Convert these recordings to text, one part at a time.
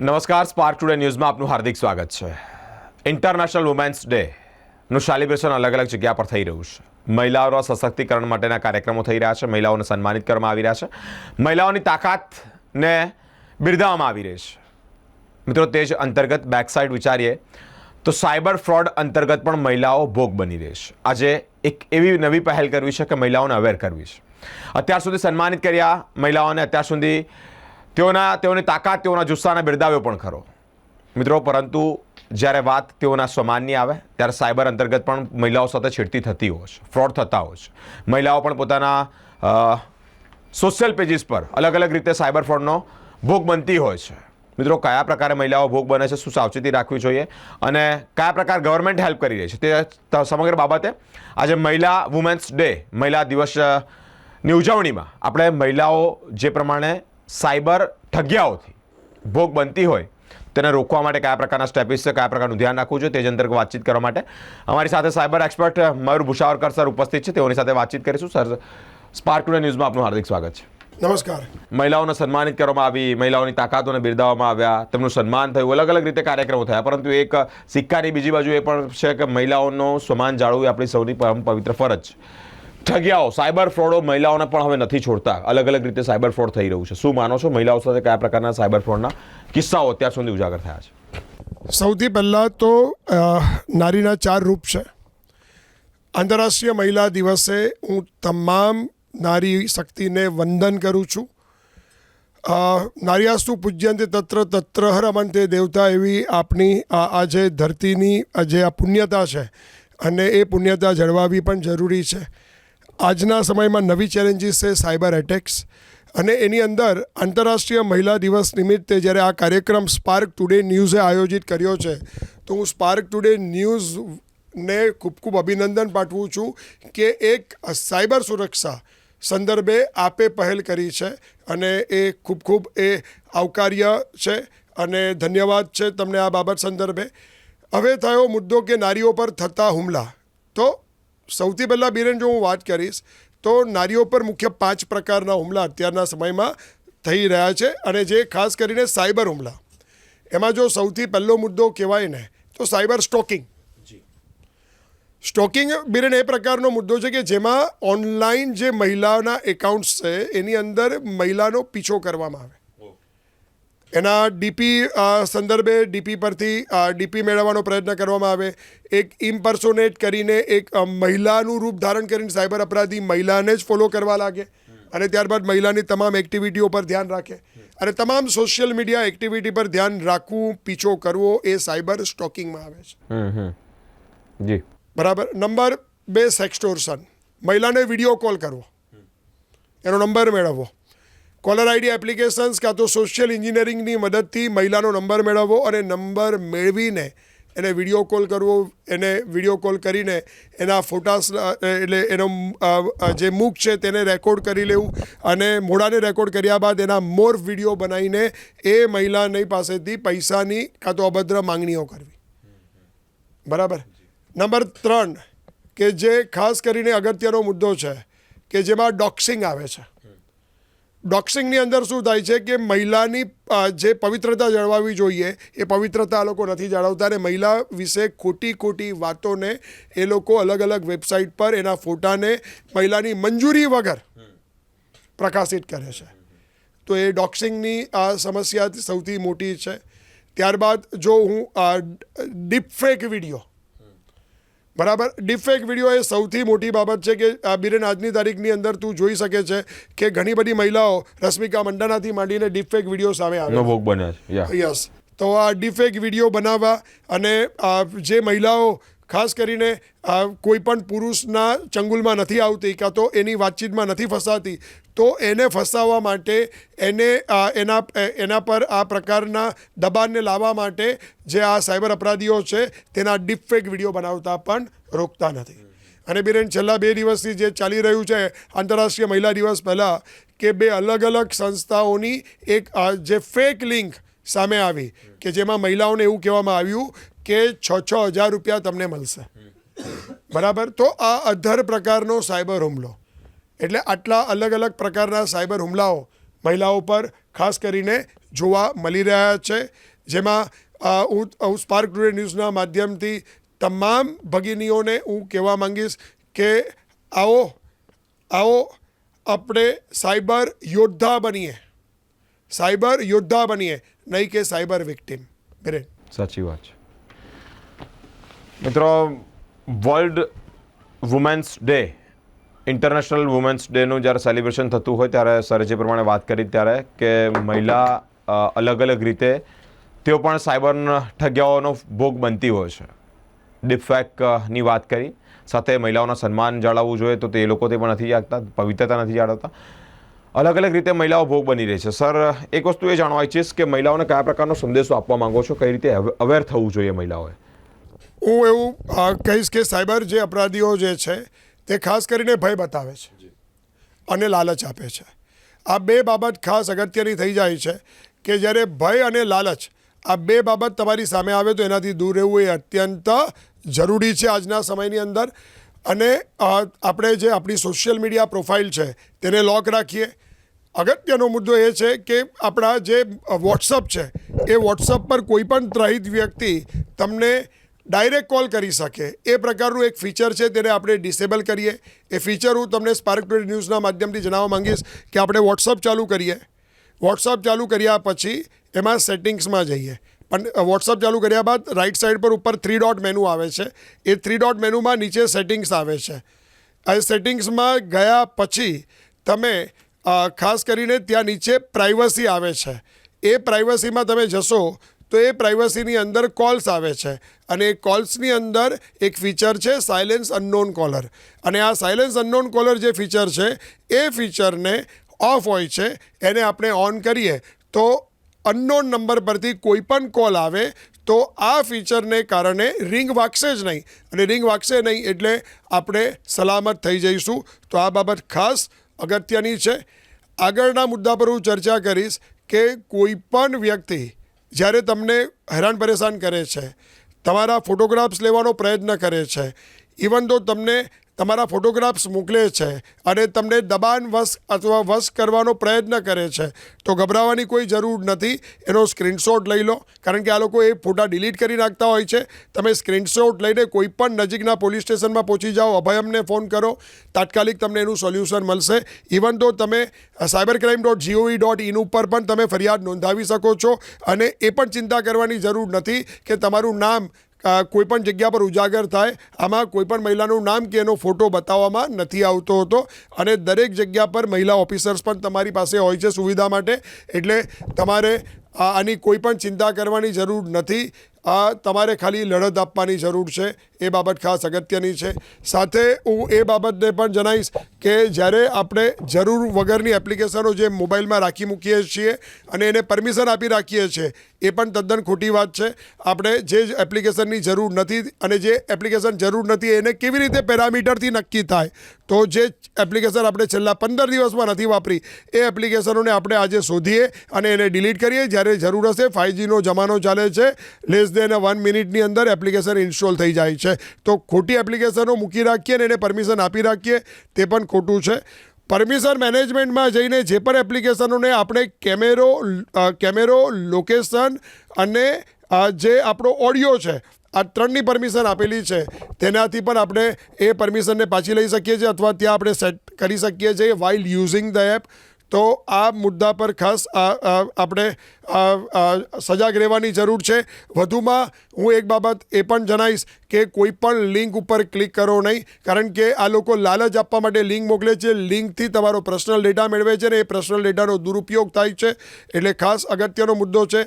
નમસ્કાર spark today ન્યૂઝમાં આપનું હાર્દિક સ્વાગત છે. ઇન્ટરનેશનલ વુમેન્સ ડે નું સેલિબ્રેશન અલગ અલગ જગ્યા પર થઈ રહ્યું છે. મહિલાઓના સશક્તિકરણ માટેના કાર્યક્રમો થઈ રહ્યા છે, મહિલાઓને સન્માનિત કરવામાં આવી રહ્યા છે. મહિલાઓની તાકાતને બિરદાવવામાં આવી રહી છે. મિત્રો, તે જ અંતર્ગત બેકસાઇડ વિચારીએ તો સાયબર ફ્રોડ અંતર્ગત પણ મહિલાઓ ભોગ બની રહી છે. આજે એક એવી નવી પહેલ કરવી છે કે મહિલાઓને અવેર કરવી છે. અત્યાર સુધી સન્માનિત કર્યા મહિલાઓને, અત્યાર સુધી તેઓના, તેઓની તાકાત તેઓના જુસ્સાને બિરદાવ્યો પણ ખરો. મિત્રો, પરંતુ જ્યારે વાત તેઓના સ્વમાનની આવે, ત્યારે સાયબર અંતર્ગત પણ મહિલાઓ સાથે છેડતી થતી હોય છે, ફ્રોડ થતા હોય છે. મહિલાઓ પણ પોતાના સોશિયલ પેજીસ પર અલગ અલગ રીતે સાયબર ફ્રોડનો ભોગ બનતી હોય છે. મિત્રો, કયા પ્રકારે મહિલાઓ ભોગ બને છે, શું સાવચેતી રાખવી જોઈએ અને કયા પ્રકાર ગવર્મેન્ટ હેલ્પ કરી રહી છે, તે સમગ્ર બાબતે આજે મહિલા વુમેન્સ ડે મહિલા દિવસની ઉજવણીમાં આપણે મહિલાઓ જે પ્રમાણે સાયબર ઠગ્યાઓથી ભોગ બનતી હોય તેને રોકવા માટે કયા પ્રકારના સ્ટેપિસ છે કયા પ્રકારનું ધ્યાન રાખવું જોઈએ તે જ અંતર્ગત વાતચીત કરવા માટે અમારી સાથે cyber expert Mayur Bhushavarkar sir ઉપસ્થિત છે તેઓની સાથે વાતચીત કરીશું. સર સ્પાર્ક ટુડે ન્યૂઝમાં આપનું હાર્દિક સ્વાગત છે. નમસ્કાર. મહિલાઓને સન્માનિત કરવામાં આવી મહિલાઓની તાકાતોને બિરદાવવામાં આવ્યા તેમનું સન્માન થયું અલગ અલગ રીતે કાર્યક્રમો થયા પરંતુ એક સિક્કાની બીજી બાજુ એ પણ છે કે મહિલાઓનો સન્માન જાળવવું એ આપણી સૌની પરમ પવિત્ર ફરજ છે. ઠગિયાઓ સાયબર ફ્રોડો મહિલાઓને પણ હવે નથી છોડતા. અલગ અલગ રીતે સાયબર ફ્રોડ થઈ રહ્યું છે. શું માનો છો? મહિલાઓ સાથે કયા પ્રકારના સાયબર ફ્રોડના કિસ્સાઓ અત્યાર સુધી ઉજાગર થયા છે? સૌથી પહેલાં તો નારીના ચાર રૂપ છે. આંતરરાષ્ટ્રીય મહિલા દિવસે હું તમામ નારી શક્તિને વંદન કરું છું. નાર્યાસ્તુ પૂજ્યંતે તત્ર તત્ર હરમંતે દેવતા એવી આપણી આ જે ધરતીની જે આ પુણ્યતા છે, અને એ પુણ્યતા જળવાવી પણ જરૂરી છે. આજના સમયમાં નવી ચેલેન્જીસ છે સાયબર એટેક્સ. અને એની અંદર આંતરરાષ્ટ્રીય મહિલા દિવસ નિમિત્તે જ્યારે આ કાર્યક્રમ સ્પાર્ક ટુડે ન્યૂઝે આયોજિત કર્યો છે, તો હું સ્પાર્ક ટુડે ન્યૂઝને ખૂબ ખૂબ અભિનંદન પાઠવું છું કે એક સાયબર સુરક્ષા સંદર્ભે આપે પહેલ કરી છે અને એ ખૂબ ખૂબ એ આવકાર્ય છે અને ધન્યવાદ છે તમને આ બાબત સંદર્ભે. હવે થયો મુદ્દો કે નારીઓ પર થતા હુમલા. તો સૌથી પહેલાં બિરેન જો હું વાત કરીશ તો નારીઓ પર મુખ્ય પાંચ પ્રકારના હુમલા અત્યારના સમયમાં થઈ રહ્યા છે અને જે ખાસ કરીને સાયબર હુમલા. એમાં જો સૌથી પહેલો મુદ્દો કહેવાય ને તો સાયબર સ્ટોકિંગ. સ્ટોકિંગ બિરેન એ પ્રકારનો મુદ્દો છે કે જેમાં ઓનલાઈન જે મહિલાના એકાઉન્ટ્સ છે એની અંદર મહિલાનો પીછો કરવામાં આવે. એના ડીપી સંદર્ભે ડીપી પરથી ડીપી મેળવવાનો પ્રયત્ન કરવામાં આવે. એક ઇમ્પર્સોનેટ કરીને એક મહિલાનું રૂપ ધારણ કરીને સાયબર અપરાધી મહિલાને જ ફોલો કરવા લાગે અને ત્યારબાદ મહિલાની તમામ એક્ટિવિટીઓ પર ધ્યાન રાખે. અને તમામ સોશિયલ મીડિયા એક્ટિવિટી પર ધ્યાન રાખવું પીછો કરવો એ સાયબર સ્ટોકિંગમાં આવે છે. જી. બરાબર? નંબર બે સેક્સટોર્સન મહિલાને વીડિયો કોલ કરવો. એનો નંબર મેળવવો. કોલર આઈડી એપ્લિકેશન્સ કાં તો સોશિયલ એન્જિનિયરિંગની મદદથી મહિલાનો નંબર મેળવવો અને નંબર મેળવીને એને વીડિયો કોલ કરવો, એને વીડિયો કોલ કરીને એના ફોટાસ એટલે એનો જે મુખ છે તેને રેકોર્ડ કરી લેવું અને મોઢાને રેકોર્ડ કર્યા બાદ એના મોર વીડિયો બનાવીને એ મહિલાની પાસેથી પૈસાની કાં તો અભદ્ર માંગણીઓ કરવી. બરાબર? નંબર ત્રણ, કે જે ખાસ કરીને અગત્યનો મુદ્દો છે, કે જેમાં ડોક્સિંગ આવે છે. ડોક્સિંગની અંદર શું થાય છે કે મહિલાની જે પવિત્રતા જળવાવી જોઈએ, એ પવિત્રતા આ લોકો નથી જાળવતા અને મહિલા વિશે ખોટી ખોટી વાતોને એ લોકો અલગ અલગ વેબસાઇટ પર એના ફોટાને મહિલાની મંજૂરી વગર પ્રકાશિત કરે છે. તો એ ડોક્સિંગની આ સમસ્યા સૌથી મોટી છે. ત્યારબાદ જો હું ડીપફેક વીડિયો બરાબર. ડિફેક વીડિયો એ સૌથી મોટી બાબત છે કે આ બિરેન આજની તારીખની અંદર તું જોઈ શકે છે કે ઘણી બધી મહિલાઓ રશ્મિકા મંડાનાથી માંડીને ડિફેક વીડિયો સામે આવે ભોગ બન્યા છે. યસ તો આ ડિફેક વીડિયો બનાવવા અને આ જે મહિલાઓ ખાસ કરીને કોઈ પણ પુરુષના ચંગુલમાં નથી આવતી કાં તો એની વાતચીતમાં નથી ફસાતી, તો એને ફસાવવા માટે એને એના એના પર આ પ્રકારના દબાણને લાવવા માટે જે આ સાયબર અપરાધીઓ છે, તેના ડીપફેક વીડિયો બનાવતા પણ રોકતા નથી. અને બિરેન, છેલ્લા બે દિવસથી જે ચાલી રહ્યું છે, આંતરરાષ્ટ્રીય મહિલા દિવસ પહેલાં, કે બે અલગ અલગ સંસ્થાઓની એક જે ફેક લિંક સામે આવી, કે જેમાં મહિલાઓને એવું કહેવામાં આવ્યું કે છ છ હજાર રૂપિયા તમને મળશે. બરાબર? તો આ અધર પ્રકારનો સાયબર હુમલો. એટલે આટલા અલગ અલગ પ્રકારના સાયબર હુમલાઓ મહિલાઓ પર ખાસ કરીને જોવા મળી રહ્યા છે. જેમાં હું હું સ્પાર્ક ટુડે ન્યૂઝના માધ્યમથી તમામ ભગિનીઓને હું કહેવા માંગીશ કે આવો આવો આપણે સાયબર યોદ્ધા બનીએ. સાયબર યોદ્ધા બનીએ, નહીં કે સાયબર વિક્ટિમ. બિરેન. સાચી વાત છે. મિત્રો world women's day international women's ડેનું જ્યારે સેલિબ્રેશન થતું હોય ત્યારે સરે જે પ્રમાણે વાત કરી ત્યારે કે મહિલા અલગ અલગ રીતે તેઓ પણ સાયબર ઠગ્યાઓનો ભોગ બનતી હોય છે. ડિફેકની વાત કરી. સાથે મહિલાઓના સન્માન જાળવવું જોઈએ તો તે લોકો તે પણ નથી જાગતા પવિત્રતા નથી જાળવતા. અલગ અલગ રીતે મહિલાઓ ભોગ બની રહી છે. સર, એક વસ્તુ એ જાણવા ઈચ્છીશ કે મહિલાઓને કયા પ્રકારનો સંદેશો આપવા માંગો છો? કઈ રીતે અવેર થવું જોઈએ મહિલાઓએ? હું એવું કહીશ કે સાયબર જે અપરાધીઓ જે છે તે ખાસ કરીને ભય બતાવે છે અને લાલચ આપે છે. આ બે બાબત ખાસ અગત્યની થઈ જાય છે કે જ્યારે ભય અને લાલચ આ બે બાબત તમારી સામે આવે તો એનાથી દૂર રહેવું એ અત્યંત જરૂરી છે આજના સમયની અંદર. અને આપણે જે આપણી સોશિયલ મીડિયા પ્રોફાઇલ છે તેને લોક રાખીએ. અગત્યનો મુદ્દો એ છે કે આપણા જે વોટ્સઅપ છે એ વોટ્સઅપ પર કોઈ પણ ત્રાહિત વ્યક્તિ તમને ડાયરેક્ટ કોલ કરી શકે. એ પ્રકારનું એક ફીચર છે, તેને આપણે ડિસેબલ કરીએ. એ ફીચર હું તમને સ્પાર્ક ટુડે ન્યૂઝના માધ્યમથી જણાવવા માંગીશ કે આપણે વોટ્સઅપ ચાલુ કરીએ. વોટ્સઅપ ચાલુ કર્યા પછી એમાં સેટિંગ્સમાં જઈએ. પણ વોટ્સઅપ ચાલુ કર્યા બાદ રાઈટ સાઈડ પર ઉપર થ્રી ડોટ મેનુ આવે છે. એ થ્રી ડોટ મેનુમાં નીચે સેટિંગ્સ આવે છે. આ સેટિંગ્સમાં ગયા પછી તમે ખાસ કરીને ત્યાં નીચે પ્રાઇવસી આવે છે. એ પ્રાઇવસીમાં તમે જશો તો એ પ્રાઇવસીની અંદર કોલ્સ આવે છે. અને એ કોલ્સની અંદર એક ફીચર છે સાયલેન્સ અનનોન કોલર અને આ સાયલેન્સ અનનોન કોલર જે ફીચર છે, એ ફીચરને ઓફ હોય છે, એને આપણે ઓન કરીએ, તો અનનોન નંબર પરથી કોઈ પણ કોલ આવે, તો આ ફીચરને કારણે રિંગ વાગશે જ નહીં. અને રિંગ વાગશે નહીં એટલે આપણે સલામત થઈ જઈશું. તો આ બાબત ખાસ અગત્યની છે. આગળના મુદ્દા પર હું ચર્ચા કરીશ કે કોઈ પણ વ્યક્તિ જ્યારે તમને હેરાન પરેશાન કરે છે, તમારા ફોટોગ્રાફ્સ લેવાનો પ્રયત્ન કરે છે ઇવન તો તમને તમારા ફોટોગ્રાફ્સ મોકલે છે અને તમને દબાણ વશ અથવા વશ કરવાનો પ્રયત્ન કરે છે. તો ગભરાવાની કોઈ જરૂર નથી. એનો સ્ક્રીનશોટ લઈ લો. કારણ કે આ લોકો એ ફોટા ડિલીટ કરી નાખતા હોય છે. તમે સ્ક્રીનશોટ લઈને કોઈ પણ નજીકના પોલીસ સ્ટેશનમાં પહોંચી જાઓ. અભયમને ફોન કરો. તાત્કાલિક તમને એનું સોલ્યુશન મળશે. ઇવન તો તમે cyber crime dot G O V dot in ઉપર પણ તમે ફરિયાદ નોંધાવી શકો છો. અને એ પણ ચિંતા કરવાની જરૂર નથી કે તમારું નામ અ, કોઈ પણ જગ્યા પર ઉજાગર થાય આમાં કોઈપણ મહિલાનું નામ કે એનો ફોટો બતાવવામાં નથી આવતો હતો. અને દરેક જગ્યા પર મહિલા ઓફિસર્સ પણ તમારી પાસે હોય છે સુવિધા માટે. એટલે તમારે આની કોઈ પણ ચિંતા કરવાની જરૂર નથી. આ તમારે ખાલી લડત આપવાની જરૂર છે. એ બાબત ખાસ અગત્યની છે. સાથે હું એ બાબતને પણ જણાવીશ કે જ્યારે આપણે જરૂર વગરની એપ્લિકેશનો જે મોબાઈલમાં રાખી મૂકીએ છીએ અને એને પરમિશન આપી રાખીએ છીએ, એ પણ તદ્દન ખોટી વાત છે. આપણે જે એપ્લિકેશનની જરૂર નથી અને જે એપ્લિકેશન જરૂર નથી એને કેવી રીતે પેરામીટરથી નક્કી થાય? તો જે એપ્લિકેશન આપણે છેલ્લા પંદર દિવસમાં નથી વાપરી, એ એપ્લિકેશનોને આપણે આજે શોધીએ અને એને ડિલીટ કરીએ. જ્યારે જરૂર હશે ફાઇવજીનો જમાનો ચાલે છે લેસ દેન વન મિનિટની અંદર એપ્લિકેશન ઇન્સ્ટોલ થઈ જાય છે. તો ખોટી એપ્લિકેશનો મૂકી રાખીએ અને એને પરમિશન આપી રાખીએ, તે પણ ખોટું છે. પરમિશન મેનેજમેન્ટમાં જઈને જે પણ એપ્લિકેશનોને આપણે કેમેરો કેમેરો લોકેશન અને જે આપણો ઓડિયો છે, આ ત્રણની પરમિશન આપેલી છે. તેનાથી પણ આપણે એ પરમિશનને પાછી લઈ શકીએ છીએ, અથવા ત્યાં આપણે સેટ કરી શકીએ છીએ વાઇલ યુઝિંગ ધ એપ તો આ મુદ્દા પર ખાસ આપણે સજાગ રહેવાની જરૂર છે. વધુમાં હું એક બાબત એ પણ જણાવીશ કે કોઈ પણ લિંક ઉપર ક્લિક કરો નહીં, કારણ કે આ લોકો લાલચ આપવા માટે લિંક મોકલે છે. લિંકથી તમારો પર્સનલ ડેટા મેળવે છે ને એ પર્સનલ ડેટાનો દુરુપયોગ થાય છે. એટલે ખાસ અગત્યનો મુદ્દો છે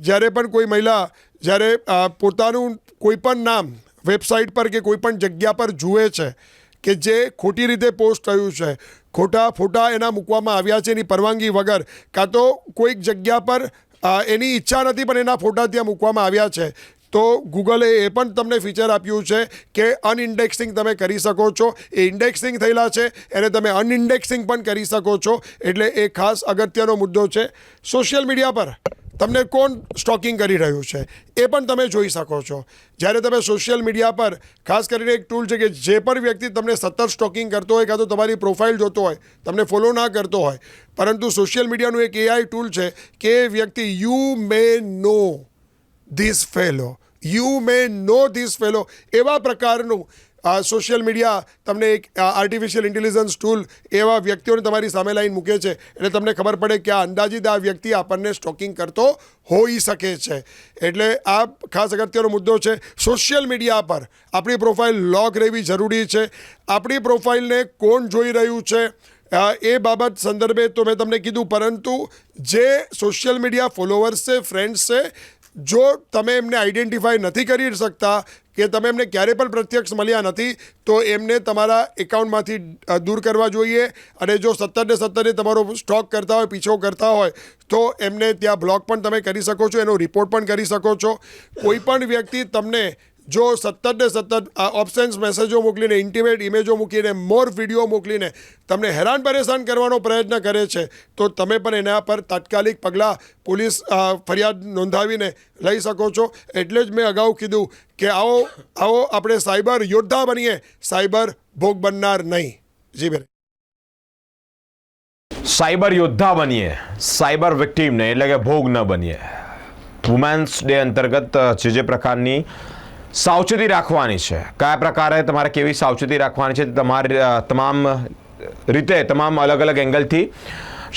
જ્યારે પણ કોઈ મહિલા, જ્યારે પોતાનું કોઈ પણ નામ વેબસાઇટ પર કે કોઈપણ જગ્યા પર જુએ છે કે જે ખોટી રીતે પોસ્ટ થયું છે ખોટા ફોટા એના મૂકવામાં આવ્યા છે એની પરવાનગી વગર. કાં તો કોઈક જગ્યા પર એની ઈચ્છા નથી, પણ એના ફોટા ત્યાં મૂકવામાં આવ્યા છે. તો ગૂગલે એ પણ તમને ફીચર આપ્યું છે કે અનઇન્ડેક્સિંગ તમે કરી શકો છો. એ ઇન્ડેક્સિંગ થયેલા છે, એને તમે અનઇન્ડેક્સિંગ પણ કરી શકો છો. એટલે એ ખાસ અગત્યનો મુદ્દો છે. સોશિયલ મીડિયા પર તમને કોણ સ્ટોકિંગ કરી રહ્યું છે? એ પણ તમે જોઈ શકો છો. જ્યારે તમે સોશિયલ મીડિયા પર, ખાસ કરીને એક ટૂલ છે કે જે પણ વ્યક્તિ તમને સતત સ્ટોકિંગ કરતો હોય કાં તો તમારી પ્રોફાઇલ જોતો હોય, તમને ફોલો ના કરતો હોય, પરંતુ સોશિયલ મીડિયાનું એક એઆઈ ટૂલ છે કે વ્યક્તિ you may know this fellow you may know this fellow એવા પ્રકારનું સોશિયલ મીડિયા તમને એક આર્ટિફિશિયલ ઇન્ટેલિજન્સ ટૂલ એવા વ્યક્તિઓને તમારી સામે લાઈન મૂકે છે. એટલે તમને ખબર પડે કે આ અંદાજિત આ વ્યક્તિ આપણને સ્ટોકિંગ કરતો હોઈ શકે છે. એટલે આ ખાસ અગત્યનો મુદ્દો છે સોશિયલ મીડિયા પર આપણી પ્રોફાઇલ લોક રહેવી જરૂરી છે. આપણી પ્રોફાઇલને કોણ જોઈ રહ્યું છે એ બાબત સંદર્ભે તો મેં તમને કીધું, પરંતુ જે સોશિયલ મીડિયા ફોલોવર્સ છે ફ્રેન્ડ્સ છે, જો તમે એમને આઈડેન્ટિફાઈ નથી કરી શકતા કે તમે એમને ક્યારે પણ પ્રત્યક્ષ મળ્યા નથી, તો એમને તમારા એકાઉન્ટમાંથી દૂર કરવા જોઈએ. અને જો સત્તરને સત્તરને સત્તરે તમારો સ્ટોક કરતા હોય, પીછો કરતા હોય, તો એમને ત્યાં બ્લોક પણ તમે કરી શકો છો, એનો રિપોર્ટ પણ કરી શકો છો. કોઈ પણ વ્યક્તિ તમને જો સતત ને સતત ઓપ્શન્સ મેસેજો મોકલીને ઇન્ટિમેટ ઇમેજો મૂકીને મોર વીડિયો મોકલીને તમને હેરાન પરેશાન કરવાનો પ્રયત્ન કરે છે, તો તમે પણ એના પર તાત્કાલિક પગલાં પોલીસ ફરિયાદ નોંધાવીને લઈ શકો છો. એટલે જ મેં અગાઉ કીધું કે આવો આવો આપણે સાયબર યોદ્ધા બનીએ, સાયબર ભોગ બનનાર નહીં. જી બેન સાયબર યોદ્ધા બનીએ, સાયબર વિક્ટિમ ને એટલે કે ભોગ ન બનીએ. વુમેન્સ ડે અંતર્ગત જે જે પ્રકારની સાવચેતી રાખવાની છે. કયા પ્રકારે તમારે કેવી સાવચેતી રાખવાની છે તમારે તમામ રીતે તમામ અલગ અલગ એંગલથી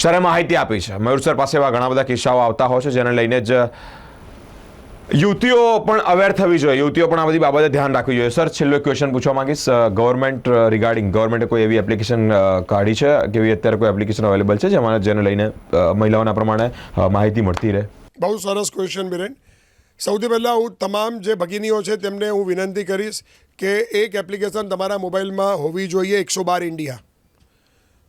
સરે માહિતી આપી છે. મયુર સર પાસે એવા ઘણા બધા કિસ્સાઓ આવતા હોય છે જેને લઈને જ યુવતીઓ પણ અવેર થવી જોઈએ. યુવતીઓ પણ આ બધી બાબતે ધ્યાન રાખવી જોઈએ. સર, છેલ્લો ક્વેશ્ચન પૂછવા માંગીશ. ગવર્મેન્ટ રિગાર્ડિંગ ગવર્મેન્ટે કોઈ એવી એપ્લિકેશન કાઢી છે? કે એવી અત્યારે કોઈ એપ્લિકેશન અવેલેબલ છે જેમાં જેને લઈને મહિલાઓના પ્રમાણે માહિતી મળતી રહે? બહુ સરસ ક્વેશ્ચન બિરેન. સૌથી પહેલાં હું તમામ જે ભગીનીઓ છે તેમને હું વિનંતી કરીશ કે એક એપ્લિકેશન તમારા મોબાઈલમાં હોવી જોઈએ એકસો બાર ઇન્ડિયા.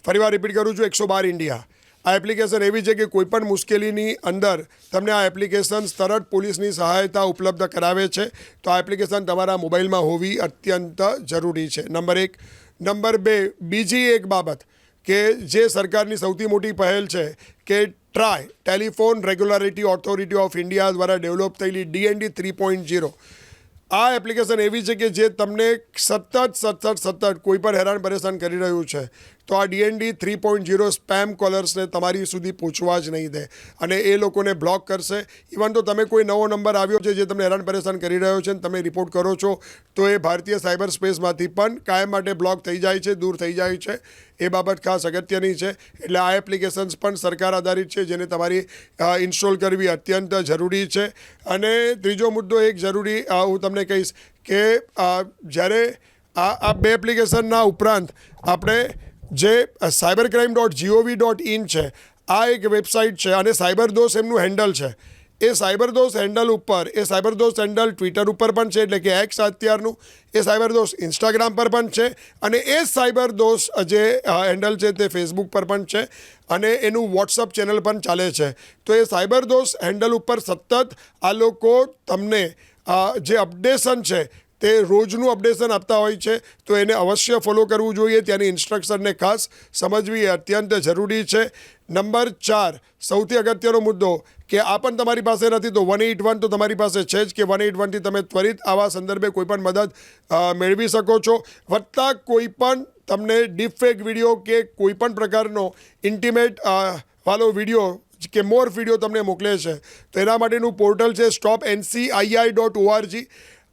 ફરીવાર રિપીટ કરું છું, એકસો બાર ઇન્ડિયા. આ એપ્લિકેશન એવી છે કે કોઈપણ મુશ્કેલીની અંદર તમને આ એપ્લિકેશન તરત પોલીસની સહાયતા ઉપલબ્ધ કરાવે છે. તો આ એપ્લિકેશન તમારા મોબાઈલમાં હોવી અત્યંત જરૂરી છે. નંબર એક. નંબર બે. બીજી એક બાબત કે જે સરકારની સૌથી મોટી પહેલ છે કે TRAI telephone regularity authority of India દ્વારા ડેવલપ થયેલી ડીએનડી થ્રી પોઈન્ટ ઝીરો આ એપ્લિકેશન એવી છે કે જે તમને સતત સતત સતત કોઈ પણ હેરાન, પરેશાન કરી રહ્યું છે. તો આ DND three point zero spam કોલર્સને તમારી સુધી પહોંચવા જ નહીં દે. અને એ લોકોને બ્લોક કરશે. ઇવન તો તમે કોઈ નવો નંબર આવ્યો છે જે તમને હેરાન પરેશાન કરી રહ્યો છે તમે રિપોર્ટ કરો છો, તો એ ભારતીય સાયબર સ્પેસમાંથી પણ કાયમ માટે બ્લોક થઈ જાય છે, દૂર થઈ જાય છે. એ બાબત ખાસ અગત્યની છે. એટલે આ એપ્લિકેશન્સ પણ સરકાર આધારિત છે, જેને તમારી ઇન્સ્ટોલ કરવી અત્યંત જરૂરી છે. અને ત્રીજો મુદ્દો એક જરૂરી હું તમને કહીશ કે જ્યારે આ આ બે એપ્લિકેશનના ઉપરાંત આપણે જે cyber crime dot G O V dot in છે, આ એક વેબસાઇટ છે અને સાયબર દોષ એમનું હેન્ડલ છે. એ સાયબર દોષ હેન્ડલ ઉપર, એ સાયબર દોષ હેન્ડલ ટ્વિટર ઉપર પણ છે, એટલે કે એક્સ અત્યારનું, એ સાયબર દોષ ઇન્સ્ટાગ્રામ પર પણ છે અને એ સાયબર દોષ જે હેન્ડલ છે તે ફેસબુક પર પણ છે અને એનું વોટ્સઅપ ચેનલ પણ ચાલે છે. તો એ સાયબર દોષ હેન્ડલ ઉપર સતત આ લોકો તમને જે અપડેશન છે તે રોજનું અપડેશન આપતા હોય છે, તો એને અવશ્ય ફોલો કરવું જોઈએ. ત્યાંની ઇન્સ્ટ્રક્શનને ખાસ સમજવી એ અત્યંત જરૂરી છે. નંબર ચાર, સૌથી અગત્યનો મુદ્દો કે આ પણ તમારી પાસે નથી, તો વન એઇટ વન તો તમારી પાસે છે જ કે વન એઇટ વનથી તમે ત્વરિત આવા સંદર્ભે કોઈપણ મદદ મેળવી શકો છો. વત્તા કોઈપણ તમને ડીપફેક વીડિયો કે કોઈપણ પ્રકારનો ઇન્ટિમેટ વાળો વીડિયો કે મોર વીડિયો તમને મોકલે છે. તો એના માટેનું પોર્ટલ છે સ્ટોપ એનસીઆઈઆઈ ડોટ ઓઆરજી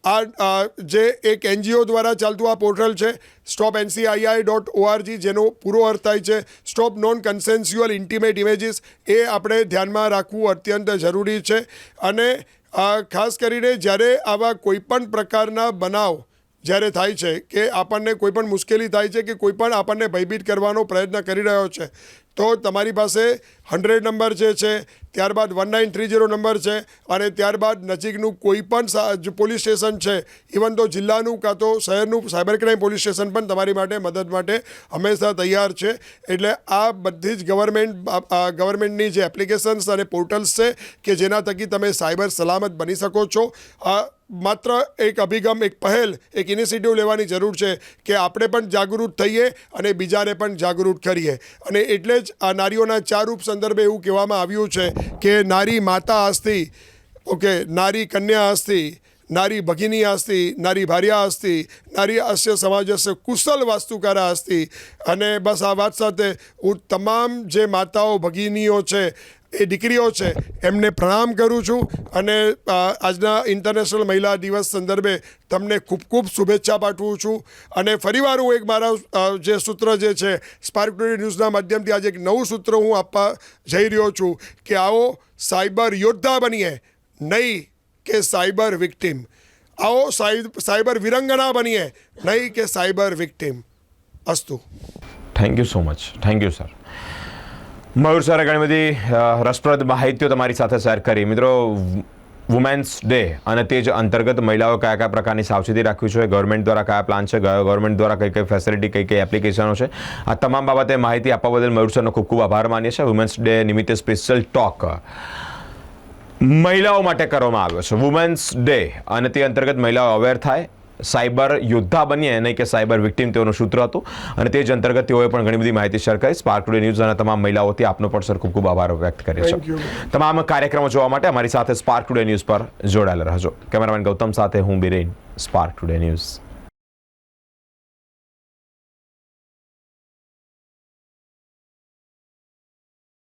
આ જે એક એનજીઓ દ્વારા ચાલતું આ પોર્ટલ છે સ્ટોપ એનસીઆઈઆઈ ડોટ ઓઆરજી જેનો પૂરો અર્થ થાય છે stop non consensual intimate images એ આપણે ધ્યાનમાં રાખવું અત્યંત જરૂરી છે. અને ખાસ કરીને જ્યારે આવા કોઈપણ પ્રકારના બનાવ જ્યારે થાય છે કે આપણને કોઈ પણ મુશ્કેલી થાય છે કે કોઈ પણ આપણને ભયભીત કરવાનો પ્રયત્ન કરી રહ્યો છે, તો તમારી પાસે હંડ્રેડ નંબર જે છે, ત્યારબાદ one nine three zero number છે અને ત્યારબાદ નજીકનું કોઈ પણ પોલીસ સ્ટેશન છે, ઇવન તો જિલ્લાનું કાં તો શહેરનું સાયબર ક્રાઇમ પોલીસ સ્ટેશન પણ તમારી માટે મદદ માટે હંમેશા તૈયાર છે. એટલે આ બધી જ ગવર્મેન્ટ ગવર્મેન્ટની જે એપ્લિકેશન્સ અને પોર્ટલ્સ છે કે જેના થકી તમે સાયબર સલામત બની શકો છો. આ માત્ર એક અભિગમ, એક પહેલ, એક ઇનિશિયેટિવ લેવાની જરૂર છે કે આપણે પણ જાગૃત થઈએ અને બીજાને પણ જાગૃત કરીએ. અને એટલે જ આ નારીઓના ચાર રૂપ સંદર્ભે એવું કહેવામાં આવ્યું છે કે નારી માતા હસ્તી ઓકે, નારી કન્યા અસ્તિ નારી ભગિની અસ્તિ નારી ભાર્યા અસ્તિ નારી અસ્ય સમાજસ્ય કુશલ વાસ્તુકારા અસ્તિ અને બસ આ વાત સાથે હું તમામ જે માતાઓ, ભગિનીઓ છે એ દીકરીઓ છે, એમને પ્રણામ કરું છું અને આજના ઇન્ટરનેશનલ મહિલા દિવસ સંદર્ભે તમને ખૂબ ખૂબ શુભેચ્છા પાઠવું છું. અને ફરીવાર હું એક મારા જે સૂત્ર જે છે સ્પાર્ક ટુડે ન્યૂઝના માધ્યમથી આજે એક નવું સૂત્ર હું આપવા જઈ રહ્યો છું કે આવો સાયબર યોદ્ધા બનીએ, નહીં કે સાયબર વિક્ટિમ. આવો સાયબર વિરંગના બનીએ, નહીં કે સાયબર વિક્ટિમ. અસ્તુ. Thank you so much thank you sir Mayur સરે ઘણી બધી રસપ્રદ માહિતીઓ તમારી સાથે શેર કરી. મિત્રો, વુમેન્સ ડે અને તે જ અંતર્ગત મહિલાઓ કયા કયા પ્રકારની સાવચેતી રાખવી છે ગવર્મેન્ટ દ્વારા કયા પ્લાન છે? ગવર્મેન્ટ દ્વારા કઈ કઈ ફેસિલિટી કઈ કઈ એપ્લિકેશનો છે? આ તમામ બાબતે માહિતી આપવા બદલ મયુર સરનો ખૂબ ખૂબ આભાર માનીએ છીએ. વુમેન્સ ડે નિમિત્તે સ્પેશિયલ ટોક મહિલાઓ માટે કરવામાં આવ્યો છે. વુમેન્સ ડે અને તે અંતર્ગત મહિલાઓ અવેર થાય સાયબર યોદ્ધા બનીએ નહીં કે સાયબર વિક્ટિમ તેઓનું સૂત્ર હતું. અને તે જ અંતર્ગત તેઓએ પણ ઘણી બધી માહિતી શેર કરી. સ્પાર્ક ટુડે ન્યૂઝ અને તમામ મહિલાઓથી આપનો પણ સર ખૂબ ખૂબ આભાર વ્યક્ત કર્યો છે તમામ કાર્યક્રમો જોવા માટે અમારી સાથે સ્પાર્ક ટુડે ન્યૂઝ પર જોડાયેલા રહેજો. કેમેરામેન ગૌતમ સાથે હું બિરેન સ્પાર્ક ટુડે ન્યૂઝ